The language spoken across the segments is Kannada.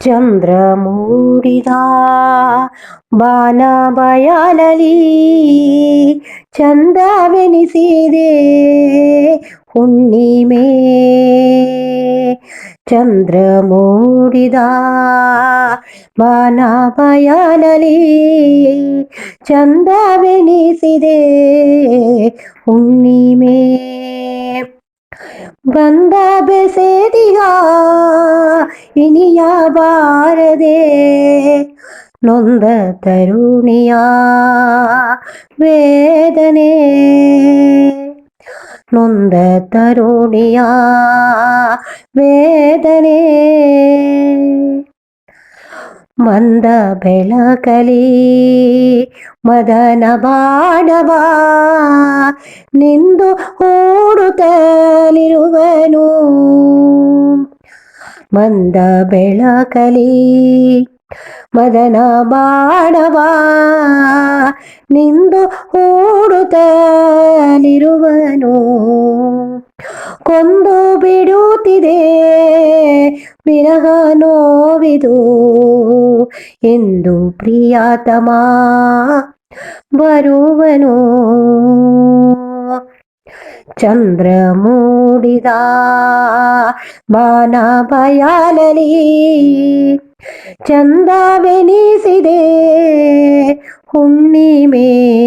ಚಂದ್ರ ಮೂಡಿದ ಬಾನ ಬಯಲಲಿ ಚಂದವೆನಿಸಿದೆ ಹುಣ್ಣಿಮೆ ಚಂದ್ರ ಮೂಡಿದ ಬಾನ ಬಯಲಲಿ ಚಂದವೆನಿಸಿದೆ ಹುಣ್ಣಿಮೆ ಬಂದ ಬೆಸೆದಿಗ ಇನಿಯ ಬಾರದೆ ನೊಂದ ತರುಣಿಯ ವೇದನೆ ನೊಂದ ತರುಣಿಯ ವೇದನೆ ಮಂದ ಬೆಳಕಲಿ ಮದನ ಬಾಣವ ನಿಂದು ಓಡುತ್ತಲಿರುವನು ಮಂದ ಬೆಳಕಲಿ ಮದನ ಬಾಣವ ನಿಂದು ಓಡುತ್ತಲಿರುವನು ಕೊಂದು ಬಿಡುತ್ತಿದೆ ವಿರಹ ನೋವಿದು ಎಂದು ಪ್ರಿಯಾತಮ ಬರುವನು. ಚಂದ್ರ ಮೂಡಿದ ಬಾನ ಬಯಾಲಲಿ ಚಂದವೆನಿಸಿದೆ ಹುಣ್ಣಿಮೆ.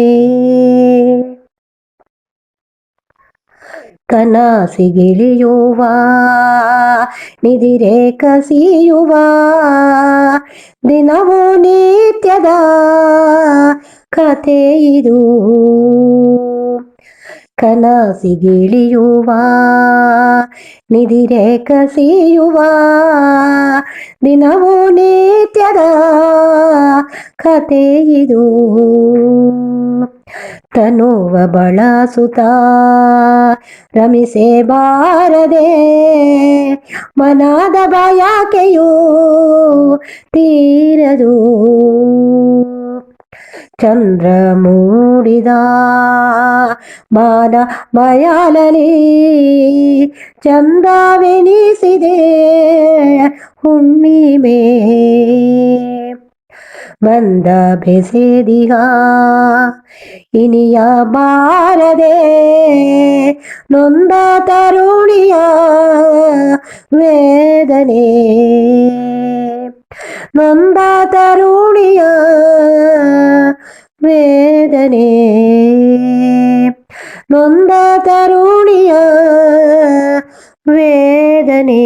ಕನಸಿಗಿಳಿಯುವ ನಿದಿರೆ ಕಸಿಯುವ ದಿನವೂ ನಿತ್ಯದ ಕಥೆ ಇದು. ಕನಸಿಗಿಳಿಯುವ ನಿದಿರೆ ಕಸಿಯುವ ದಿನವೂ ನಿತ್ಯದ ಕಥೆ ಇದು. ತನುವ ಬಳಸುತ್ತ. ರಮಿಸೆ ಬಾರದೆ ಮನಾದ ಬಯಕೆಯು ತೀರದು. ಚಂದ್ರ ಮೂಡಿದ ಮಾನ ಬಯಲಲಿ ಚಂದ್ರವೆನಿಸಿದೆ ಹುಣ್ಣಿಮೆ. ಬಂದ ಬೆಸೆದಿಗ ಇನಿಯ ಬಾರದೆ ನೊಂದ ತರುಣಿಯ ವೇದನೆ ನೊಂದ ತರುಣಿಯ ವೇದನೆ ನೊಂದ ತರುಣಿಯ ವೇದನೆ